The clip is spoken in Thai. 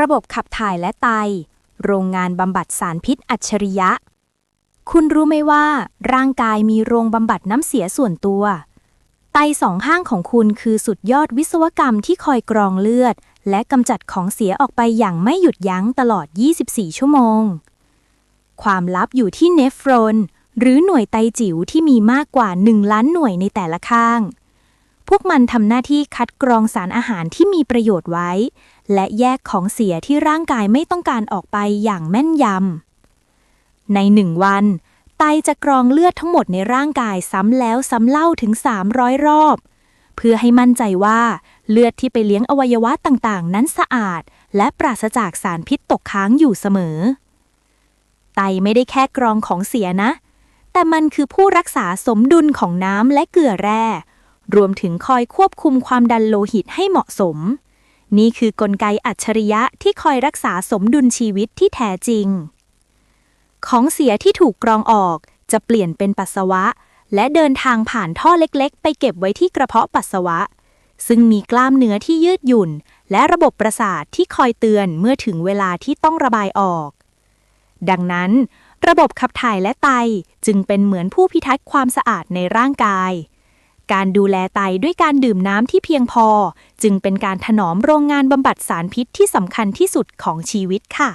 ระบบขับถ่ายและไต โรงงานบำบัดสารพิษอัจฉริยะ คุณรู้ไหมว่า ร่างกายมีโรงบำบัดน้ำเสียส่วนตัว ไตสองห้างของคุณคือสุดยอดวิศวกรรมที่คอยกรองเลือด และกำจัดของเสียออกไปอย่างไม่หยุดยั้งตลอด 24 ชั่วโมง ความลับอยู่ที่เนฟรอนหรือหน่วยไตจิ๋วที่มีมากกว่า 1 ล้านหน่วยในแต่ละข้าง พวกมันทำหน้าที่คัดกรองสารอาหารที่มีประโยชน์ไว้ และแยกของเสียที่ร่างกายไม่ต้องการออกไปอย่างแม่นยำ ในหนึ่งวัน ไตจะกรองเลือดทั้งหมดในร่างกายซ้ำแล้วซ้ำเล่าถึง 300 รอบ เพื่อให้มั่นใจว่าเลือดที่ไปเลี้ยงอวัยวะต่างๆ นั้นสะอาด และปราศจากสารพิษตกค้างอยู่เสมอ ไตไม่ได้แค่กรองของเสียนะ แต่มันคือผู้รักษาสมดุลของน้ำและเกลือแร่ รวมถึงคอยควบคุมความดันโลหิตให้เหมาะสม นี่คือกลไกอัจฉริยะที่คอยรักษาสมดุลชีวิตที่แท้จริง ของเสียที่ถูกกรองออกจะเปลี่ยนเป็นปัสสาวะ และเดินทางผ่านท่อเล็กๆ ไปเก็บไว้ที่กระเพาะปัสสาวะ ซึ่งมีกล้ามเนื้อที่ยืดหยุ่น และระบบประสาทที่คอยเตือนเมื่อถึงเวลาที่ต้องระบายออก ดังนั้น ระบบขับถ่ายและไตจึงเป็นเหมือนผู้พิทักษ์ความสะอาดในร่างกาย การดูแลไตด้วยการดื่มน้ำที่เพียงพอ จึงเป็นการถนอมโรงงานบำบัดสารพิษที่สำคัญที่สุดของชีวิตค่ะ